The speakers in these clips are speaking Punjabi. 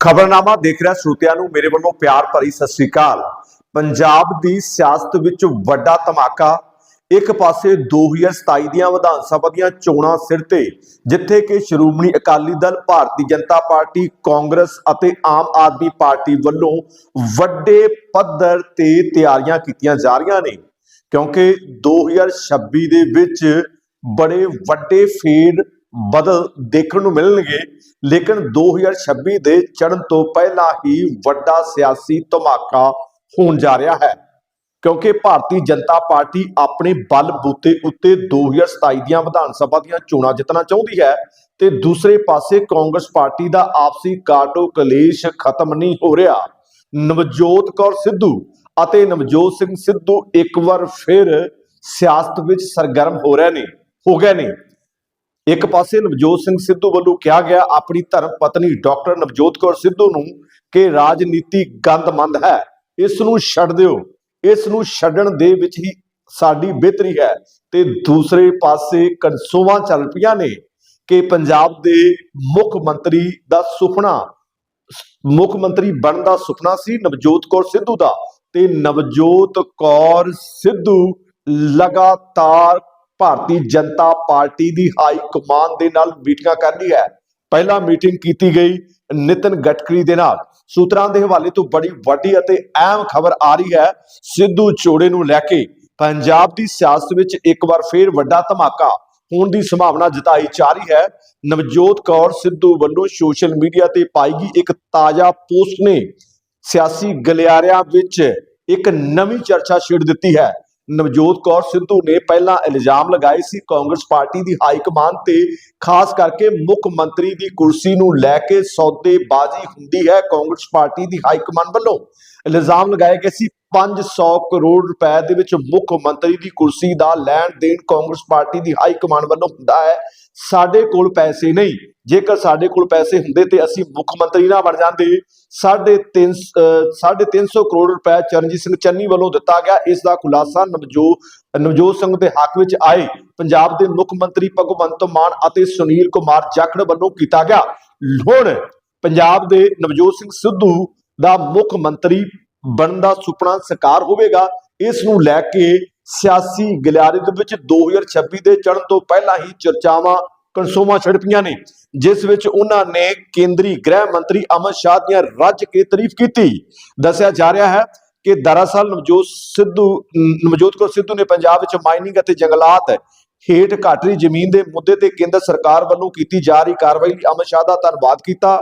ਖਬਰਨਾਮਾ ਦੇਖ ਰਿਹਾ ਸਰੋਤਿਆਂ ਨੂੰ, ਮੇਰੇ ਵੱਲੋਂ ਪਿਆਰ ਭਰੀ ਸਤਿ ਸ੍ਰੀ ਅਕਾਲ। ਪੰਜਾਬ ਦੀ ਸਿਆਸਤ ਵਿੱਚ ਵੱਡਾ ਧਮਾਕਾ। ਇੱਕ ਪਾਸੇ 2027 ਦੀਆਂ ਵਿਧਾਨ ਸਭਾ ਦੀਆਂ ਚੋਣਾਂ ਸਿਰ ਤੇ, ਜਿੱਥੇ ਕਿ ਸ਼੍ਰੋਮਣੀ ਅਕਾਲੀ ਦਲ, ਭਾਰਤੀ ਜਨਤਾ ਪਾਰਟੀ, ਕਾਂਗਰਸ ਅਤੇ ਆਮ ਆਦਮੀ ਪਾਰਟੀ ਵੱਲੋਂ ਵੱਡੇ ਪੱਧਰ ਤੇ ਤਿਆਰੀਆਂ ਕੀਤੀਆਂ ਜਾ ਰਹੀਆਂ ਨੇ। ਕਿਉਂਕਿ 2026 ਦੇ ਵਿੱਚ ਬੜੇ ਵੱਡੇ ਫੇਰ ਬਦਲ ਦੇਖਣ ਨੂੰ ਮਿਲਣਗੇ। ਲੇਕਿਨ 2026 ਦੇ ਚੜ੍ਹਨ ਤੋਂ ਪਹਿਲਾਂ ਹੀ ਵੱਡਾ ਸਿਆਸੀ ਧਮਾਕਾ ਹੋਣ ਜਾ ਰਿਹਾ ਹੈ। ਕਿਉਂਕਿ ਭਾਰਤੀ ਜਨਤਾ ਪਾਰਟੀ ਆਪਣੇ ਬਲ ਬੂਤੇ ਉੱਤੇ 2027 ਦੀਆਂ ਵਿਧਾਨ ਸਭਾ ਦੀਆਂ ਚੋਣਾਂ ਜਿੱਤਣਾ ਚਾਹੁੰਦੀ ਹੈ ਤੇ ਦੂਸਰੇ ਪਾਸੇ ਕਾਂਗਰਸ ਪਾਰਟੀ ਦਾ ਆਪਸੀ ਕਾਟੋ ਕਲੇਸ਼ ਖਤਮ ਨਹੀਂ ਹੋ ਰਿਹਾ। ਨਵਜੋਤ ਕੌਰ ਸਿੱਧੂ ਅਤੇ ਨਵਜੋਤ ਸਿੰਘ ਸਿੱਧੂ ਇੱਕ ਵਾਰ ਫਿਰ ਸਿਆਸਤ ਵਿੱਚ ਸਰਗਰਮ ਹੋ ਰਹੇ ਨੇ, ਹੋ ਗਏ ਨੇ। ਇੱਕ ਪਾਸੇ ਨਵਜੋਤ ਸਿੰਘ ਸਿੱਧੂ ਵੱਲੋਂ ਕਿਹਾ ਗਿਆ ਆਪਣੀ ਧਰਮ ਪਤਨੀ ਡਾਕਟਰ ਨਵਜੋਤ ਕੌਰ ਸਿੱਧੂ ਨੂੰ ਕਿ ਰਾਜਨੀਤੀ ਗੰਦਮੰਦ ਹੈ। ਇਸ ਨੂੰ ਛੱਡ ਦਿਓ। ਇਸ ਨੂੰ ਛੱਡਣ ਦੇ ਵਿੱਚ ਹੀ ਸਾਡੀ ਬਿਹਤਰੀ ਹੈ। ਤੇ ਦੂਸਰੇ ਪਾਸੇ ਕਨਸੂਆਂ ਚੱਲ ਪਈਆਂ ਨੇ ਕਿ ਪੰਜਾਬ ਦੇ ਮੁੱਖ ਮੰਤਰੀ ਦਾ ਸੁਪਨਾ, ਮੁੱਖ ਮੰਤਰੀ ਬਣਨ ਦਾ ਸੁਪਨਾ ਸੀ ਨਵਜੋਤ ਕੌਰ ਸਿੱਧੂ ਦਾ। ਤੇ ਨਵਜੋਤ ਕੌਰ ਸਿੱਧੂ ਲਗਾਤਾਰ ਭਾਰਤੀ ਜਨਤਾ ਪਾਰਟੀ ਦੀ ਹਾਈ ਕਮਾਨ ਦੇ ਨਾਲ ਮੀਟਿੰਗਾਂ ਕਰ ਰਹੀ ਹੈ। ਪਹਿਲਾ ਮੀਟਿੰਗ ਕੀਤੀ ਗਈ ਨਿਤਨ ਗਟਕਰੀ ਦੇ ਨਾਲ। ਸੂਤਰਾਂ ਦੇ ਹਵਾਲੇ ਤੋਂ ਬੜੀ ਵੱਡੀ ਅਤੇ ਅਹਿਮ ਖਬਰ ਆ ਰਹੀ ਹੈ ਸਿੱਧੂ ਚੋੜੇ ਨੂੰ ਲੈ ਕੇ। ਪੰਜਾਬ ਦੀ ਸਿਆਸਤ ਵਿੱਚ ਇੱਕ ਵਾਰ ਫੇਰ ਵੱਡਾ ਧਮਾਕਾ ਹੋਣ ਦੀ ਸੰਭਾਵਨਾ ਜਤਾਈ ਜਾ ਰਹੀ ਹੈ। ਨਵਜੋਤ ਕੌਰ ਸਿੱਧੂ ਵੱਲੋਂ ਸੋਸ਼ਲ ਮੀਡੀਆ ਤੇ ਪਾਈ ਗਈ ਇੱਕ ਤਾਜ਼ਾ ਪੋਸਟ ਨੇ ਸਿਆਸੀ ਗਲਿਆਰਿਆਂ ਵਿੱਚ ਇੱਕ ਨਵੀਂ ਚਰਚਾ ਛੇੜ ਦਿੱਤੀ ਹੈ। ਨਵਜੋਤ ਕੌਰ ਸਿੱਧੂ ਨੇ ਪਹਿਲਾਂ ਇਲਜ਼ਾਮ ਲਗਾਏ ਸੀ ਕਾਂਗਰਸ ਪਾਰਟੀ ਦੀ ਹਾਈ ਕਮਾਨ ਤੇ, ਖਾਸ ਕਰਕੇ ਮੁੱਖ ਮੰਤਰੀ ਦੀ ਕੁਰਸੀ ਨੂੰ ਲੈ ਕੇ ਸੌਦੇਬਾਜ਼ੀ ਹੁੰਦੀ ਹੈ ਕਾਂਗਰਸ ਪਾਰਟੀ ਦੀ ਹਾਈ ਕਮਾਨ ਵੱਲੋਂ। ਇਲਜ਼ਾਮ ਲਗਾਏ ਗਏ ਸੀ 500 ਕਰੋੜ ਰੁਪਏ ਦੇ ਵਿੱਚ ਮੁੱਖ ਮੰਤਰੀ ਦੀ ਕੁਰਸੀ ਦਾ ਲੈਣ ਦੇਣ ਕਾਂਗਰਸ ਪਾਰਟੀ ਦੀ ਹਾਈ ਕਮਾਨ ਵੱਲੋਂ ਹੁੰਦਾ ਹੈ। ਸਾਡੇ ਕੋਲ ਪੈਸੇ ਨਹੀਂ। ਜੇਕਰ ਸਾਡੇ ਕੋਲ ਪੈਸੇ ਹੁੰਦੇ ਤੇ ਅਸੀਂ ਮੁੱਖ ਮੰਤਰੀ ਨਾ ਬਣ ਜਾਂਦੇ। 3.5 350 ਕਰੋੜ ਰੁਪਏ ਚਰਨਜੀਤ ਸਿੰਘ ਚੰਨੀ ਵੱਲੋਂ ਦਿੱਤਾ ਗਿਆ। ਇਸ ਦਾ ਖੁਲਾਸਾ ਨਵਜੋਤ ਨਵਜੋਤ ਸਿੰਘ ਦੇ ਹੱਕ ਵਿੱਚ ਆਏ ਪੰਜਾਬ ਦੇ ਮੁੱਖ ਮੰਤਰੀ ਭਗਵੰਤ ਮਾਨ ਅਤੇ ਸੁਨੀਲ ਕੁਮਾਰ ਜਾਖੜ ਵੱਲੋਂ ਕੀਤਾ ਗਿਆ। ਹੁਣ ਪੰਜਾਬ ਦੇ ਨਵਜੋਤ ਸਿੰਘ ਸਿੱਧੂ ਦਾ ਮੁੱਖ ਮੰਤਰੀ ਬਣਨ ਦਾ ਸੁਪਨਾ ਸਾਕਾਰ ਹੋਵੇਗਾ, ਇਸ ਨੂੰ ਲੈ ਕੇ ਸਿਆਸੀ ਗਲਿਆਰੇ ਦੇ ਵਿੱਚ 2026 ਦੇ ਚੜ੍ਹਨ ਤੋਂ ਪਹਿਲਾਂ ਹੀ ਚਰਚਾਵਾਂ ਕਨਸੋਮਾ ਛਿੜ ਪਈਆਂ ਨੇ, ਜਿਸ ਵਿੱਚ ਉਹਨਾਂ ਨੇ ਕੇਂਦਰੀ ਗ੍ਰਹਿ ਮੰਤਰੀ ਅਮਰ ਸ਼ਾਹ ਦੀਆਂ ਰੱਜ ਕੇ ਤਾਰੀਫ ਕੀਤੀ। ਦੱਸਿਆ ਜਾ ਰਿਹਾ ਹੈ ਕਿ ਦਰਅਸਲ ਨਵਜੋਤ ਸਿੱਧੂ ਨਵਜੋਤ ਕੌਰ ਸਿੱਧੂ ਨੇ ਪੰਜਾਬ ਵਿੱਚ ਮਾਈਨਿੰਗ ਅਤੇ ਜੰਗਲਾਤ ਹੇਠ ਘਾਟਰੀ ਜ਼ਮੀਨ ਦੇ ਮੁੱਦੇ ਤੇ ਕੇਂਦਰ ਸਰਕਾਰ ਵੱਲੋਂ ਕੀਤੀ ਜਾ ਰਹੀ ਕਾਰਵਾਈ ਲਈ ਅਮਰ ਸ਼ਾਹ ਦਾ ਧੰਨਵਾਦ ਕੀਤਾ।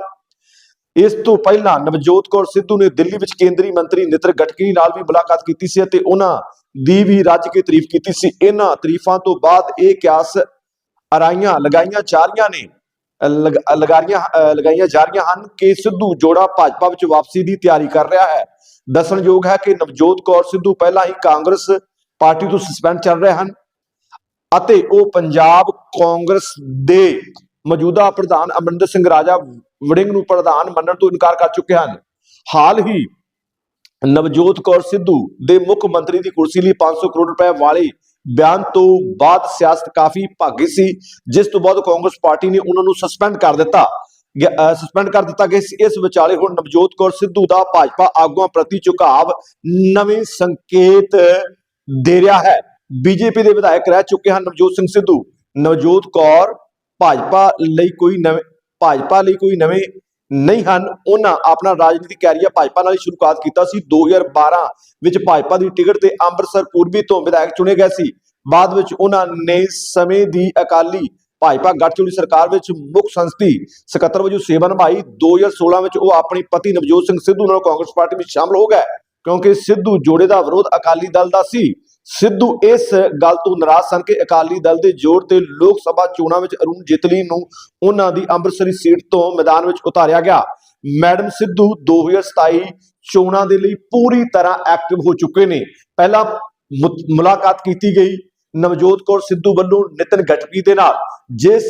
ਇਸ ਤੋਂ ਪਹਿਲਾਂ ਨਵਜੋਤ ਕੌਰ ਸਿੱਧੂ ਨੇ ਦਿੱਲੀ ਵਿੱਚ ਕੇਂਦਰੀ ਮੰਤਰੀ ਨਿਤਰ ਗਟਕਰੀ ਨਾਲ ਵੀ ਮੁਲਾਕਾਤ ਕੀਤੀ ਸੀ ਅਤੇ ਉਹਨਾਂ ਦੀ ਵੀ ਰੱਜ ਕੇ ਤਾਰੀਫ ਕੀਤੀ ਸੀ। ਇਹਨਾਂ ਤਾਰੀਫਾਂ ਤੋਂ ਬਾਅਦ ਇਹ ਕਿਆਸ ਅਰਾਈਆਂ ਲਗਾਈਆਂ ਜਾ ਰਹੀਆਂ ਨੇ ਲਗਾਰੀਆਂ ਲਗਾਈਆਂ ਜਾ ਰਹੀਆਂ ਹਨ ਕਿ ਸਿੱਧੂ ਜੋੜਾ ਭਾਜਪਾ ਵਿੱਚ ਵਾਪਸੀ ਦੀ ਤਿਆਰੀ ਕਰ ਰਿਹਾ ਹੈ। ਦੱਸਣਯੋਗ ਹੈ ਕਿ ਨਵਜੋਤ ਕੌਰ ਸਿੱਧੂ ਪਹਿਲਾਂ ਹੀ ਕਾਂਗਰਸ ਪਾਰਟੀ ਤੋਂ ਸਸਪੈਂਡ ਚੱਲ ਰਹੇ ਹਨ ਅਤੇ ਉਹ ਪੰਜਾਬ ਕਾਂਗਰਸ ਦੇ ਮੌਜੂਦਾ ਪ੍ਰਧਾਨ ਅਮਰਿੰਦਰ ਸਿੰਘ ਰਾਜਾ ਵੜਿੰਗ ਨੂੰ ਪ੍ਰਧਾਨ ਮੰਨਣ ਤੋਂ ਇਨਕਾਰ ਕਰ ਚੁੱਕੇ ਹਨ। ਹਾਲ ਹੀ ਨਵਜੋਤ ਕੌਰ ਸਿੱਧੂ ਦੇ ਮੁੱਖ ਮੰਤਰੀ ਦੀ ਕੁਰਸੀ ਲਈ 500 ਕਰੋੜ ਰੁਪਏ ਵਾਲੇ ਬਿਆਨ ਤੋਂ ਬਾਅਦ ਸਿਆਸਤ ਕਾਫੀ ਭਾਗੀ ਸੀ, ਜਿਸ ਤੋਂ ਬਾਅਦ ਕਾਂਗਰਸ ਪਾਰਟੀ ਨੇ ਉਹਨਾਂ ਨੂੰ ਸਸਪੈਂਡ ਕਰ ਦਿੱਤਾ। ਸਸਪੈਂਡ ਕਰ ਦਿੱਤਾ ਗਿਆ ਸੀ। ਇਸ ਵਿਚਾਲੇ ਹੁਣ ਨਵਜੋਤ ਕੌਰ ਸਿੱਧੂ ਦਾ ਭਾਜਪਾ ਆਗੂਆਂ ਪ੍ਰਤੀ ਝੁਕਾਵ ਨਵੇਂ ਸੰਕੇਤ ਦੇ ਰਿਹਾ ਹੈ। ਬੀਜੇਪੀ ਦੇ ਵਿਧਾਇਕ ਰਹਿ ਚੁੱਕੇ ਹਨ ਨਵਜੋਤ ਸਿੰਘ ਸਿੱਧੂ। ਨਵਜੋਤ ਕੌਰ ਭਾਜਪਾ ਲਈ ਕੋਈ ਨਵੇਂ, ਭਾਜਪਾ ਲਈ ਕੋਈ ਨਵੇਂ ਨਹੀਂ ਹਨ। ਉਹਨਾਂ ਆਪਣਾ ਰਾਜਨੀਤਿਕ ਕੈਰੀਅਰ ਭਾਜਪਾ ਨਾਲ ਹੀ ਸ਼ੁਰੂਆਤ ਕੀਤਾ ਸੀ। 2012 ਵਿੱਚ ਭਾਜਪਾ ਦੀ ਟਿਕਟ ਤੇ ਅੰਮ੍ਰਿਤਸਰ ਪੂਰਬੀ ਤੋਂ ਵਿਧਾਇਕ ਚੁਣੇ ਗਏ ਸੀ। ਬਾਅਦ ਵਿੱਚ ਉਹਨਾਂ ਨੇ ਸਮੇਂ ਦੀ ਅਕਾਲੀ ਭਾਜਪਾ ਗੱਠਜੋੜੀ ਸਰਕਾਰ ਵਿੱਚ ਮੁੱਖ ਸੰਸਦੀ ਸਕੱਤਰ ਵਜੋਂ ਸੇਵਾ ਨਿਭਾਈ। 2016 ਵਿੱਚ ਉਹ ਆਪਣੇ ਪਤੀ ਨਵਜੋਤ ਸਿੰਘ ਸਿੱਧੂ ਨਾਲ ਕਾਂਗਰਸ ਪਾਰਟੀ ਵਿੱਚ ਸ਼ਾਮਲ ਹੋ ਗਏ। ਕਿਉਂਕਿ ਸਿੱਧੂ ਜੋੜੇ ਦਾ ਵਿਰੋਧ ਅਕਾਲੀ ਦਲ ਦਾ ਸੀ। ਸਿੱਧੂ ਇਸ ਗੱਲ ਤੋਂ ਨਾਰਾਜ਼ ਸਨ ਕਿ ਅਕਾਲੀ ਦਲ ਦੇ ਜ਼ੋਰ ਤੇ ਲੋਕ ਸਭਾ ਚੋਣਾਂ ਵਿੱਚ ਅਰੁਣ ਜੇਤਲੀ ਨੂੰ ਉਹਨਾਂ ਦੀ ਅੰਮ੍ਰਿਤਸਰੀ ਸੀਟ ਤੋਂ ਮੈਦਾਨ ਵਿੱਚ ਉਤਾਰਿਆ ਗਿਆ। ਮੈਡਮ ਸਿੱਧੂ 2027 ਚੋਣਾਂ ਦੇ ਲਈ ਪੂਰੀ ਤਰ੍ਹਾਂ ਐਕਟਿਵ ਹੋ ਚੁੱਕੇ ਨੇ। ਪਹਿਲਾਂ ਮੁ- ਮੁਲਾਕਾਤ ਕੀਤੀ ਗਈ ਨਵਜੋਤ ਕੌਰ ਸਿੱਧੂ ਵੱਲੋਂ ਨਿਤਨ ਗਟਕੀ ਦੇ ਨਾਲ। ਜਿਸ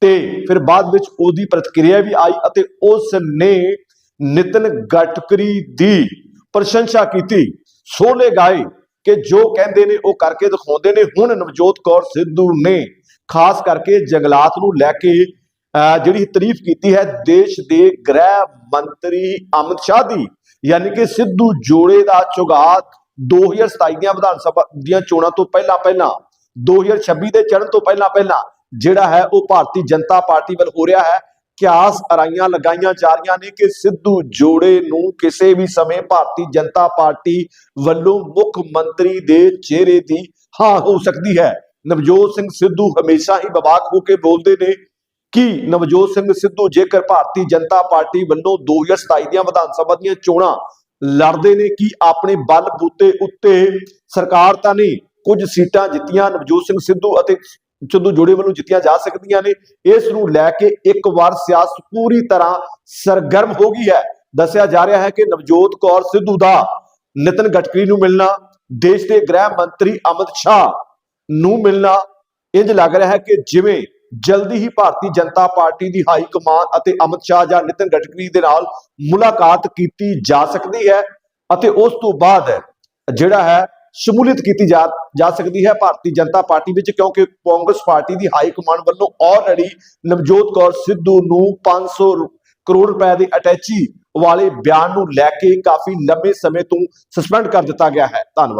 ਤੇ ਫਿਰ ਬਾਅਦ ਵਿੱਚ ਉਹਦੀ ਪ੍ਰਤੀਕਿਰਿਆ ਵੀ ਆਈ ਅਤੇ ਉਸ ਨੇ ਨਿਤਨ ਗਟਕਰੀ ਦੀ ਪ੍ਰਸ਼ੰਸਾ ਕੀਤੀ। ਸੋਲੇ ਗਾਏ ਕਿ ਜੋ ਕਹਿੰਦੇ ਨੇ ਉਹ ਕਰਕੇ ਦਿਖਾਉਂਦੇ ਨੇ। ਹੁਣ ਨਵਜੋਤ ਕੌਰ ਸਿੱਧੂ ਨੇ ਖਾਸ ਕਰਕੇ ਜੰਗਲਾਤ ਨੂੰ ਲੈ ਕੇ ਅਹ ਜਿਹੜੀ ਤਾਰੀਫ ਕੀਤੀ ਹੈ, ਦੇਸ਼ ਦੇ ਗ੍ਰਹਿ ਮੰਤਰੀ ਅਮਿਤ ਸ਼ਾਹ ਦੀ। ਯਾਨੀ ਕਿ ਸਿੱਧੂ ਜੋੜੇ ਦਾ ਚੁਗਾਤ 2027 ਦੀਆਂ ਵਿਧਾਨ ਸਭਾ ਦੀਆਂ ਚੋਣਾਂ ਤੋਂ ਪਹਿਲਾਂ ਪਹਿਲਾਂ 2026 ਦੇ ਚੜ੍ਹਨ ਤੋਂ ਪਹਿਲਾਂ ਪਹਿਲਾਂ ਜਿਹੜਾ ਹੈ ਉਹ ਭਾਰਤੀ ਜਨਤਾ ਪਾਰਟੀ ਵੱਲ ਹੋ ਰਿਹਾ ਹੈ। ਕਿਆਸ ਅਰਾਈਆਂ ਲਗਾਈਆਂ ਜਾ ਰਹੀਆਂ ਨੇ ਕਿ ਸਿੱਧੂ ਜੋੜੇ ਨੂੰ ਕਿਸੇ ਵੀ ਸਮੇਂ ਭਾਰਤੀ ਜਨਤਾ ਪਾਰਟੀ ਵੱਲੋਂ ਮੁੱਖ ਮੰਤਰੀ ਦੇ ਚਿਹਰੇ ਦੀ ਹਾਂ ਹੋ ਸਕਦੀ ਹੈ। ਨਵਜੋਤ ਸਿੰਘ ਸਿੱਧੂ ਹਮੇਸ਼ਾ ਹੀ ਬਵਾਕ ਹੋ ਕੇ ਬੋਲਦੇ ਨੇ ਕਿ ਨਵਜੋਤ ਸਿੰਘ ਸਿੱਧੂ ਜੇਕਰ ਭਾਰਤੀ ਜਨਤਾ ਪਾਰਟੀ ਵੱਲੋਂ 2027 ਦੀਆਂ ਵਿਧਾਨ ਸਭਾ ਦੀਆਂ ਚੋਣਾਂ ਲੜਦੇ ਨੇ ਕਿ ਆਪਣੇ ਬਲ ਬੂਤੇ ਉੱਤੇ ਸਰਕਾਰ ਤਾਂ ਨਹੀਂ, ਕੁਝ ਸੀਟਾਂ ਜਿੱਤੀਆਂ ਨਵਜੋਤ ਸਿੰਘ ਸਿੱਧੂ ਅਤੇ ਸਿੱਧੂ ਜੋੜੇ ਵੱਲੋਂ ਜਿੱਤੀਆਂ ਜਾ ਸਕਦੀਆਂ ਨੇ। ਇਸ ਨੂੰ ਲੈ ਕੇ ਇੱਕ ਵਾਰ ਸਿਆਸਤ ਪੂਰੀ ਤਰ੍ਹਾਂ ਸਰਗਰਮ ਹੋ ਗਈ ਹੈ। ਦੱਸਿਆ ਜਾ ਰਿਹਾ ਹੈ ਕਿ ਨਵਜੋਤ ਕੌਰ ਸਿੱਧੂ ਦਾ ਨਿਤਨ ਗਡਕਰੀ ਨੂੰ ਮਿਲਣਾ, ਦੇਸ਼ ਦੇ ਗ੍ਰਹਿ ਮੰਤਰੀ ਅਮਿਤ ਸ਼ਾਹ ਨੂੰ ਮਿਲਣਾ ਇੰਜ ਲੱਗ ਰਿਹਾ ਹੈ ਕਿ ਜਿਵੇਂ ਜਲਦੀ ਹੀ ਭਾਰਤੀ ਜਨਤਾ ਪਾਰਟੀ ਦੀ ਹਾਈ ਕਮਾਨ ਅਤੇ ਅਮਿਤ ਸ਼ਾਹ ਜਾਂ ਨਿਤਨ ਗਡਕਰੀ ਦੇ ਨਾਲ ਮੁਲਾਕਾਤ ਕੀਤੀ ਜਾ ਸਕਦੀ ਹੈ ਅਤੇ ਉਸ ਤੋਂ ਬਾਅਦ ਜਿਹੜਾ ਹੈ ਸ਼ਮੂਲੀਅਤ ਕੀਤੀ ਜਾ ਜਾ ਸਕਦੀ ਹੈ ਭਾਰਤੀ ਜਨਤਾ ਪਾਰਟੀ ਵਿੱਚ, ਕਿਉਂਕਿ ਕਾਂਗਰਸ ਪਾਰਟੀ ਦੀ ਹਾਈ ਕਮਾਂਡ ਵੱਲੋਂ ਆਲਰੇਡੀ ਨਵਜੋਤ ਕੌਰ ਸਿੱਧੂ ਨੂੰ 500 ਕਰੋੜ ਰੁਪਏ ਦੇ ਅਟੈਚੀ ਵਾਲੇ ਬਿਆਨ ਨੂੰ ਲੈ ਕੇ ਕਾਫੀ ਲੰਬੇ ਸਮੇਂ ਤੋਂ ਸਸਪੈਂਡ ਕਰ ਦਿੱਤਾ ਗਿਆ ਹੈ। ਧੰਨਵਾਦ।